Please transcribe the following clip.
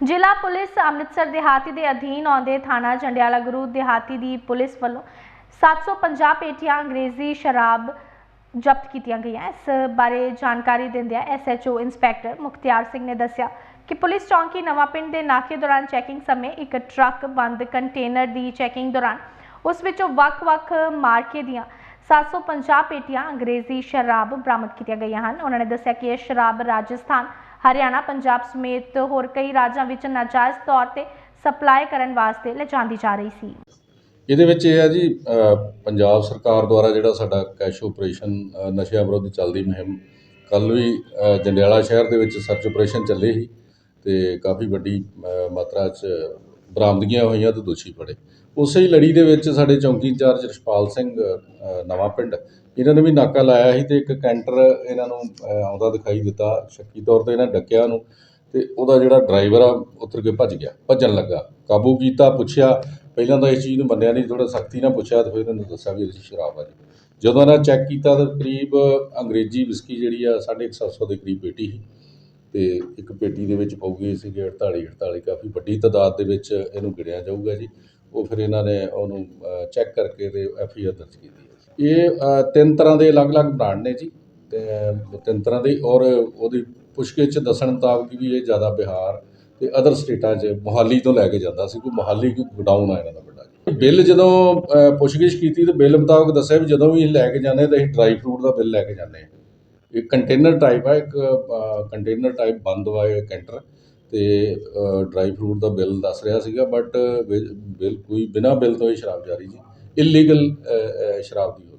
ਜ਼ਿਲ੍ਹਾ ਪੁਲਿਸ ਅੰਮ੍ਰਿਤਸਰ ਦਿਹਾਤੀ ਦੇ ਅਧੀਨ ਆਉਂਦੇ ਥਾਣਾ ਜੰਡਿਆਲਾ ਗੁਰੂ ਦਿਹਾਤੀ ਦੀ ਪੁਲਿਸ ਵੱਲੋਂ 750 ਪੇਟੀਆਂ ਅੰਗਰੇਜ਼ੀ ਸ਼ਰਾਬ ਜ਼ਬਤ ਕੀਤੀਆਂ ਗਈਆਂ। ਇਸ ਬਾਰੇ ਜਾਣਕਾਰੀ ਦਿੰਦਿਆਂ ਐਸਐਚਓ ਇੰਸਪੈਕਟਰ ਮੁਖਤਿਆਰ ਸਿੰਘ ਨੇ ਦੱਸਿਆ ਕਿ ਪੁਲਿਸ ਚੌਂਕੀ ਨਵਾਂ ਪਿੰਡ ਦੇ ਨਾਕੇ ਦੌਰਾਨ ਚੈਕਿੰਗ ਸਮੇਂ ਇੱਕ ਟਰੱਕ ਬੰਦ ਕੰਟੇਨਰ ਦੀ ਚੈਕਿੰਗ ਦੌਰਾਨ ਉਸ ਵਿੱਚੋਂ ਵੱਖ-ਵੱਖ ਮਾਰਕੇ ਦੀਆਂ 750 ਪੇਟੀਆਂ ਅੰਗਰੇਜ਼ੀ ਸ਼ਰਾਬ ਬਰਾਮਦ ਕੀਤੀਆਂ ਗਈਆਂ ਹਨ। ਉਹਨਾਂ ਨੇ ਦੱਸਿਆ ਕਿ ਇਹ ਸ਼ਰਾਬ ਰਾਜਸਥਾਨ ਹਰਿਆਣਾ, ਪੰਜਾਬ ਸਮੇਤ ਹੋਰ ਕਈ ਰਾਜਾਂ ਵਿੱਚ ਨਾਜਾਇਜ਼ ਤੌਰ ਤੇ ਸਪਲਾਈ ਕਰਨ ਵਾਸਤੇ ਲਿਜਾਂਦੀ ਜਾ ਰਹੀ ਸੀ। ਇਹਦੇ ਵਿੱਚ ਇਹ ਹੈ ਜੀ ਪੰਜਾਬ ਸਰਕਾਰ ਦੁਆਰਾ ਜਿਹੜਾ ਸਾਡਾ ਕੈਸ਼ ਆਪਰੇਸ਼ਨ ਨਸ਼ਿਆਂ ਵਿਰੁੱਧ ਚੱਲਦੀ ਮੁਹਿੰਮ ਕੱਲ ਵੀ ਜੰਡਿਆਲਾ ਸ਼ਹਿਰ ਦੇ ਵਿੱਚ ਸਰਚ ਆਪਰੇਸ਼ਨ ਚੱਲੇ ਸੀ ਤੇ ਕਾਫੀ ਵੱਡੀ ਮਾਤਰਾ 'ਚ ਬਰਾਮਦਗੀਆਂ ਹੋਈਆਂ ਤੇ ਦੋਸ਼ੀ ਫੜੇ। ਉਸੇ ਹੀ ਲੜੀ ਦੇ ਵਿੱਚ ਸਾਡੇ ਚੌਂਕੀ ਇੰਚਾਰਜ ਰਛਪਾਲ ਸਿੰਘ ਨਵਾਂ ਪਿੰਡ, ਇਹਨਾਂ ਨੇ ਵੀ ਨਾਕਾ ਲਾਇਆ ਸੀ ਤੇ ਇੱਕ ਕੈਂਟਰ ਇਹਨਾਂ ਨੂੰ ਆਉਂਦਾ ਦਿਖਾਈ ਦਿੱਤਾ, ਸ਼ੱਕੀ ਤੌਰ ਤੇ ਇਹਨਾਂ ਡੱਕਿਆ ਉਹਨੂੰ ਤੇ ਉਹਦਾ ਜਿਹੜਾ ਡਰਾਈਵਰ ਆ, ਉਤਰ ਕੇ ਭੱਜ ਗਿਆ, ਭੱਜਣ ਲੱਗਾ, ਕਾਬੂ ਕੀਤਾ, ਪੁੱਛਿਆ, ਪਹਿਲਾਂ ਤਾਂ ਇਸ ਚੀਜ਼ ਨੂੰ ਮੰਨਿਆ ਨਹੀਂ ਥੋੜਾ ਸਖਤੀ ਨਾਲ ਪੁੱਛਿਆ ਤੇ ਫਿਰ ਇਹਨਾਂ ਨੂੰ ਦੱਸਿਆ ਵੀ ਅਸੀਂ ਸ਼ਰਾਬ ਆ ਜੀ। ਜਦੋਂ ਇਹਨਾਂ ਚੈੱਕ ਕੀਤਾ ਤਾਂ ਕਰੀਬ ਅੰਗਰੇਜ਼ੀ ਵਿਸਕੀ ਜਿਹੜੀ ਆ 750 ਦੇ ਕਰੀਬ ਪੇਟੀ ਸੀ। ਅਤੇ ਇੱਕ ਪੇਟੀ ਦੇ ਵਿੱਚ ਪਊਗੀ ਸੀਗੇ 48 48 ਕਾਫੀ ਵੱਡੀ ਤਾਦਾਦ ਦੇ ਵਿੱਚ ਇਹਨੂੰ ਗਿਣਿਆ ਜਾਊਗਾ ਜੀ। ਉਹ ਫਿਰ ਇਹਨਾਂ ਨੇ ਉਹਨੂੰ ਚੈੱਕ ਕਰਕੇ ਅਤੇ ਐਫ ਆਈ ਆਰ ਦਰਜ ਕੀਤੀ ਇਹ ਤਿੰਨ ਤਰ੍ਹਾਂ ਦੇ ਅਲੱਗ-ਅਲੱਗ ਬ੍ਰਾਂਡ ਨੇ ਜੀ। ਤੇ ਤਿੰਨ ਤਰ੍ਹਾਂ ਦੇ ਔਰ ਉਹਦੀ ਪੁੱਛਗਿੱਛ ਦੱਸਣ ਮੁਤਾਬਕ ਵੀ ਇਹ ਜ਼ਿਆਦਾ ਬਿਹਾਰ ਤੇ ਅਦਰ ਸਟੇਟਾਂ 'ਚ ਮੋਹਾਲੀ ਤੋਂ ਲੈ ਕੇ ਜਾਂਦਾ ਸੀ ਕੋਈ ਮੋਹਾਲੀ ਕੋਈ ਗੋਡਾਊਨ ਆ ਇਹਨਾਂ ਦਾ ਵੱਡਾ ਬਿੱਲ ਜਦੋਂ ਅ, ਪੁੱਛਗਿੱਛ ਕੀਤੀ ਤੇ ਬਿੱਲ ਮੁਤਾਬਕ ਦੱਸਿਆ ਵੀ ਜਦੋਂ ਵੀ ਇਹ ਲੈ ਕੇ ਜਾਂਦੇ ਤਾਂ ਅਸੀਂ ਡਰਾਈ ਫਰੂਟ ਦਾ ਬਿੱਲ ਲੈ ਕੇ ਜਾਂਦੇ ਹਾਂ। ਇਹ ਕੰਟੇਨਰ ਟਾਈਪ ਆ, ਇੱਕ ਕੰਟੇਨਰ ਟਾਈਪ ਬੰਦ ਵਾ ਇਹ ਕੈਂਟਰ ਤੇ ਡਰਾਈ ਫਰੂਟ ਦਾ ਬਿੱਲ ਦੱਸ ਰਿਹਾ ਸੀਗਾ ਬਟ ਬਿੱਲ, ਕੋਈ ਬਿਨਾ ਬਿੱਲ ਤੋਂ ਹੀ ਸ਼ਰਾਬ ਜਾਰੀ ਜੀ। ਇਲੀਗਲ ਸ਼ਰਾਬ ਦੀ ਹੋ